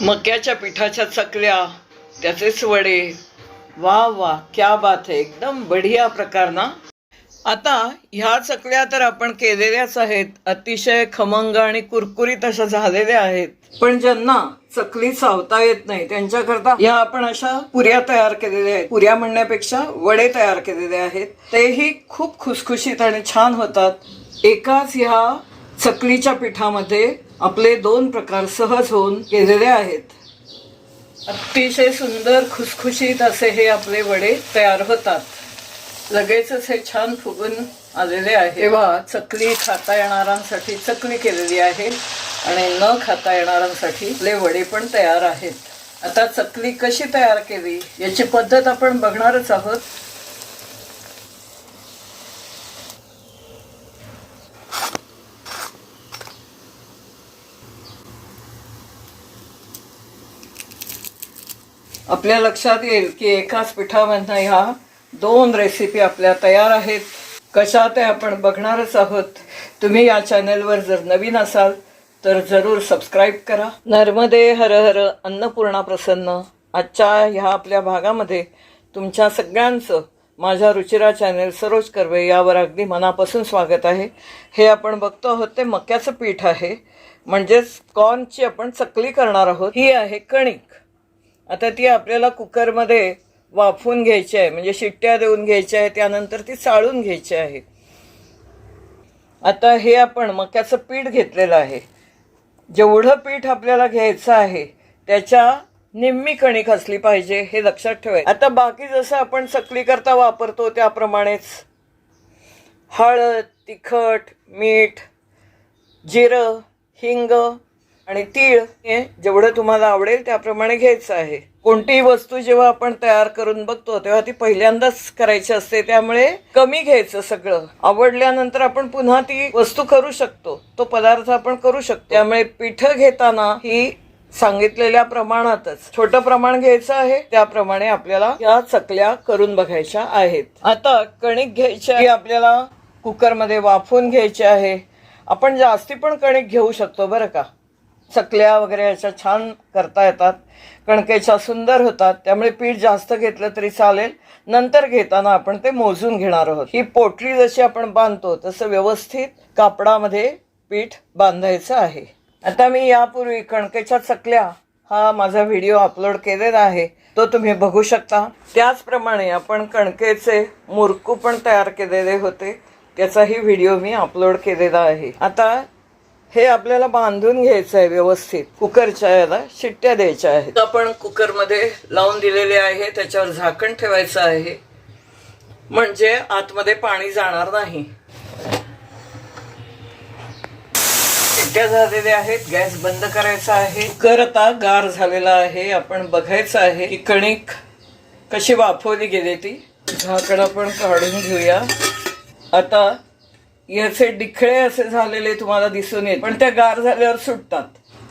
मक्याच्या पिठाच्या चकल्या त्याचेच वडे वा वा क्या बात आहे एकदम बढिया प्रकार ना? आता ह्या चकल्या तर आपण केलेल्याच आहेत. अतिशय खमंग आणि कुरकुरीत अशा झालेल्या आहेत. पण ज्यांना चकली चावता येत नाही त्यांच्याकरता ह्या आपण अशा पुऱ्या तयार केलेल्या आहेत. पुऱ्या म्हणण्यापेक्षा वडे तयार केलेले आहेत. तेही खूप खुसखुशीत आणि छान होतात. एकाच ह्या चकलीच्या पिठामध्ये आपले दोन प्रकार सहज होऊन केलेले आहेत. अतिशय सुंदर खुसखुशीत असे हे आपले वडे तयार होतात. लगेचच हे छान फुगून आलेले आहे. तेव्हा चकली खाता येणाऱ्यांसाठी चकली केलेली आहे आणि न खाता येणाऱ्यांसाठी आपले वडे पण तयार आहेत. आता चकली कशी तयार केली याची पद्धत आपण बघणारच आहोत. आपल्या लक्षात येईल की एकाच पिठामधनं ह्या दोन रेसिपी आपल्या तयार आहेत. कशा ते आपण बघणारच आहोत. तुम्ही या चॅनलवर जर नवीन असाल तर जरूर सबस्क्राईब करा. नर्मदे हर हर अन्नपूर्णा प्रसन्न. आजच्या ह्या आपल्या भागामध्ये तुमच्या सगळ्यांचं माझ्या रुचिरा चॅनल सरोज कर्वे यावर अगदी मनापासून स्वागत आहे. हे आपण बघतो आहोत ते मक्याचं पीठ आहे. म्हणजेच कॉर्नची आपण चकली करणार आहोत. ही आहे कणिक. आता ती आपल्याला कुकरमध्ये वाफवून घ्यायची आहे म्हणजे शिट्ट्या देऊन घ्यायच्या आहे त्यानंतर ती चाळून घ्यायची आहे. आता हे आपण मक्याचं पीठ घेतलेलं आहे. जेवढं पीठ आपल्याला घ्यायचं आहे त्याच्या निम्मी कणिक असली पाहिजे हे लक्षात ठेवायचं. आता बाकी जसं आपण चकली करता वापरतो त्याप्रमाणेच हळद तिखट मीठ जिरं हिंग आणि तीळ हे जेवढं तुम्हाला आवडेल त्याप्रमाणे घ्यायचं आहे. कोणतीही वस्तू जेव्हा आपण तयार करून बघतो तेव्हा ती पहिल्यांदाच करायची असते त्यामुळे कमी घ्यायचं सगळं. आवडल्यानंतर आपण पुन्हा ती वस्तू करू शकतो. तो पदार्थ आपण करू शकतो. त्यामुळे पिठं घेताना ही सांगितलेल्या प्रमाणातच छोटं प्रमाण घ्यायचं आहे त्याप्रमाणे आपल्याला या चकल्या करून बघायच्या आहेत. आता कणिक घ्यायची आहे आपल्याला कुकरमध्ये वाफवून घ्यायची आहे. आपण जास्ती पण कणिक घेऊ शकतो बरं का? चकल्या वगैरे अशा छान करता येतात. कणकेच्या सुंदर होतात. त्यामुळे पीठ जास्त घेतलं तरी चालेल. नंतर घेताना आपण ते मोजून घेणार आहोत. ही पोटली जशी आपण बांधतो तसं व्यवस्थित कापडामध्ये पीठ बांधायचं आहे. आता मी यापूर्वी कणकेच्या चकल्या हा माझा व्हिडिओ अपलोड केलेला आहे. तो तुम्ही बघू शकता. त्याचप्रमाणे आपण कणकेचे मुरकू पण तयार केलेले होते. त्याचाही व्हिडिओ मी अपलोड केलेला आहे. आता हे आपल्याला बांधून घ्यायचं आहे व्यवस्थित. कुकरच्या याला शिट्ट्या द्यायच्या आहेत. आपण कुकरमध्ये लावून दिलेले आहे त्याच्यावर झाकण ठेवायचं आहे. म्हणजे आतमध्ये पाणी जाणार नाही. शिट्ट्या झालेल्या आहेत गॅस बंद करायचा आहे. कुकर आता गार झालेला आहे आपण बघायचं आहे की कणिक कशी वाफवली गेली ती. झाकण आपण काढून घेऊया. आता याचे डिखळे असे झालेले तुम्हाला दिसून येत पण त्या गार झाल्यावर सुटतात.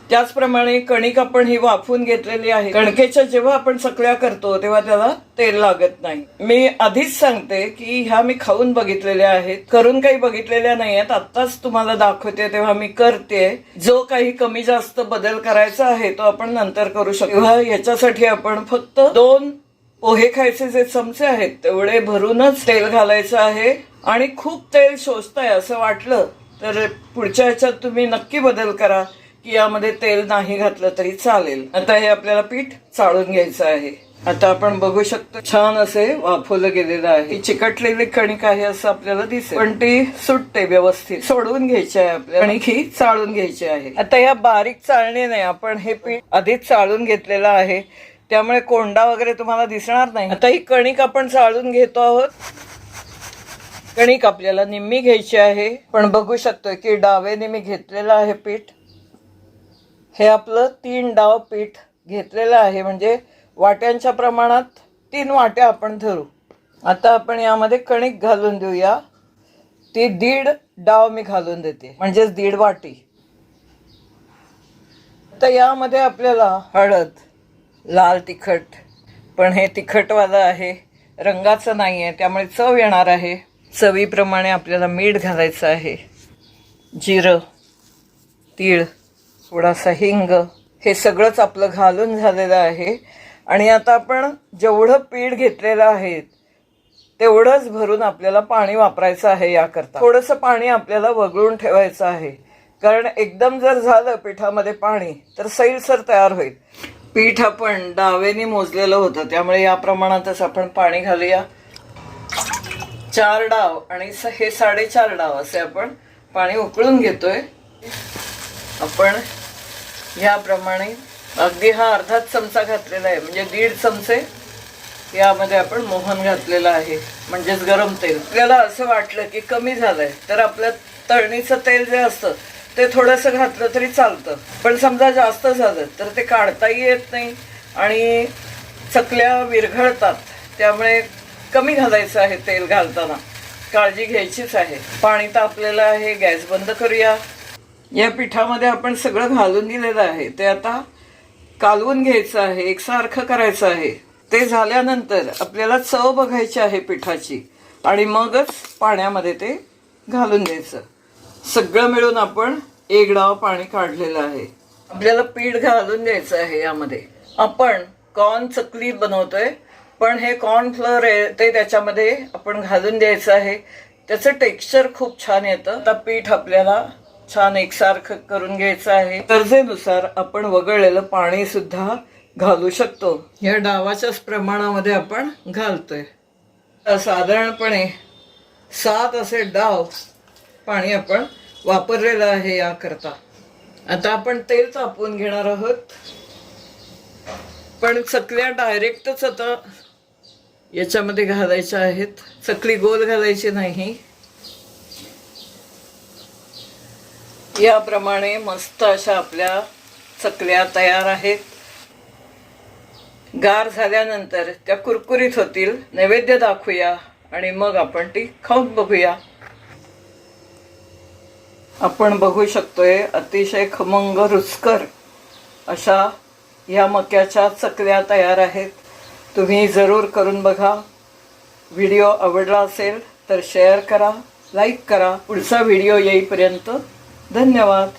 त्याचप्रमाणे कणिक आपण ही वाफून घेतलेली आहे. कणकेच्या जेव्हा आपण सकल्या करतो तेव्हा त्याला तेल लागत नाही. मी आधीच सांगते की ह्या मी खाऊन बघितलेल्या आहेत. करून काही बघितलेल्या नाही आहेत आत्ताच तुम्हाला दाखवते तेव्हा मी करते. जो काही कमी जास्त बदल करायचा आहे तो आपण नंतर करू शकतो. याच्यासाठी आपण फक्त दोन पोहे खायचे जे चमचे आहेत तेवढे भरूनच तेल घालायचं आहे आणि खूप तेल शोषतंय असं वाटलं तर पुढच्या ह्याच्यात तुम्ही नक्की बदल करा की यामध्ये तेल नाही घातलं तरी चालेल. आता हे आपल्याला पीठ चाळून घ्यायचं आहे. आता आपण बघू शकतो छान असे वाफवलं गेलेलं आहे. चिकटलेली कणिक आहे असं आपल्याला दिसेल. पण ती सुटते व्यवस्थित. सोडवून घ्यायची आहे आपल्याला. कणिक ही चाळून घ्यायची आहे. आता या बारीक चाळणीने आपण हे पीठ आधीच चाळून घेतलेलं आहे. त्यामुळे कोंडा वगैरे तुम्हाला दिसणार नाही. आता ही कणिक आपण चाळून घेतो आहोत. कणिक आपल्याला निम्मी घ्यायची आहे. पण बघू शकतोय की डावेने मी घेतलेलं आहे पीठ. हे आपलं तीन डाव पीठ घेतलेलं आहे. म्हणजे वाट्यांच्या प्रमाणात तीन वाट्या आपण धरू. आता आपण यामध्ये कणिक घालून देऊया. ती दीड डाव मी घालून देते. म्हणजेच दीड वाटी. तर यामध्ये आपल्याला हळद लाल तिखट. पण हे तिखटवालं आहे. रंगाचं नाही आहे त्यामुळे चव येणार आहे. चवीप्रमाणे आपल्याला मीठ घालायचं आहे. जिरं तीळ थोडासा हिंग हे सगळंच आपलं घालून झालेलं आहे. आणि आता आपण जेवढं पीठ घेतलेलं आहे तेवढंच भरून आपल्याला पाणी वापरायचं आहे याकरता. थोडंसं पाणी आपल्याला वगळून ठेवायचं आहे. कारण एकदम जर झालं पिठामध्ये पाणी तर सैलसर तयार होईल. पीठ आपण डावेने मोजलेलं होतं त्यामुळे या प्रमाणातच आपण पाणी घालूया. चार डाव आणि हे साडेचार डाव असे आपण पाणी उकळून घेतोय. आपण याप्रमाणे अगदी हा अर्धाच चमचा घातलेला आहे म्हणजे दीड चमचे यामध्ये आपण मोहन घातलेलं आहे म्हणजेच गरम तेल. आपल्याला असं वाटलं की कमी झालंय तर आपलं तळणीचं तेल जे असतं ते थोडंसं घातलं तरी चालतं. पण समजा जास्त झालं तर ते काढताही येत नाही आणि चकल्या विरघळतात. त्यामुळे कमी घालायचं आहे तेल घालताना. काळजी घ्यायचीच आहे. पाणी तापलेलं आहे गॅस बंद करूया. या पिठामध्ये आपण सगळं घालून दिलेलं आहे. ते आता कालवून घ्यायचं आहे एकसारखं करायचं आहे. ते झाल्यानंतर आपल्याला चव बघायची आहे पिठाची. आणि मगच पाण्यामध्ये ते घालून द्यायचं. सगळं मिळून आपण एक डाव पाणी काढलेलं आहे. आपल्याला पीठ घालून द्यायचं आहे यामध्ये. आपण कॉर्न चकली बनवतोय पण हे कॉर्न फ्लोअर आहे ते त्याच्यामध्ये आपण घालून द्यायचं आहे. त्याचं टेक्स्चर खूप छान येतं. आता पीठ आपल्याला छान एकसारखं करून घ्यायचं आहे. गरजेनुसार आपण वगळलेलं पाणी सुद्धा घालू शकतो. या डावाच्याच प्रमाणामध्ये आपण घालतोय. साधारणपणे सात असे डाव पाणी आपण वापरलेलं आहे याकरता. आता आपण तेल तापवून घेणार आहोत. पण चकल्या डायरेक्टच आता याच्यामध्ये घालायच्या आहेत. चकली गोल घालायची नाही. याप्रमाणे मस्त अशा आपल्या चकल्या तयार आहेत. गार झाल्यानंतर त्या कुरकुरीत होतील. नैवेद्य दाखवूया आणि मग आपण ती खाऊन बघूया. आपण बघू शकतोय अतिशय खमंग रुचकर अशा या मक्याच्या चकल्या तयार आहेत. तुम्ही जरूर करून बघा. व्हिडिओ आवडला असेल तर शेअर करा लाईक करा. पुढचा व्हिडिओ येईपर्यंत धन्यवाद.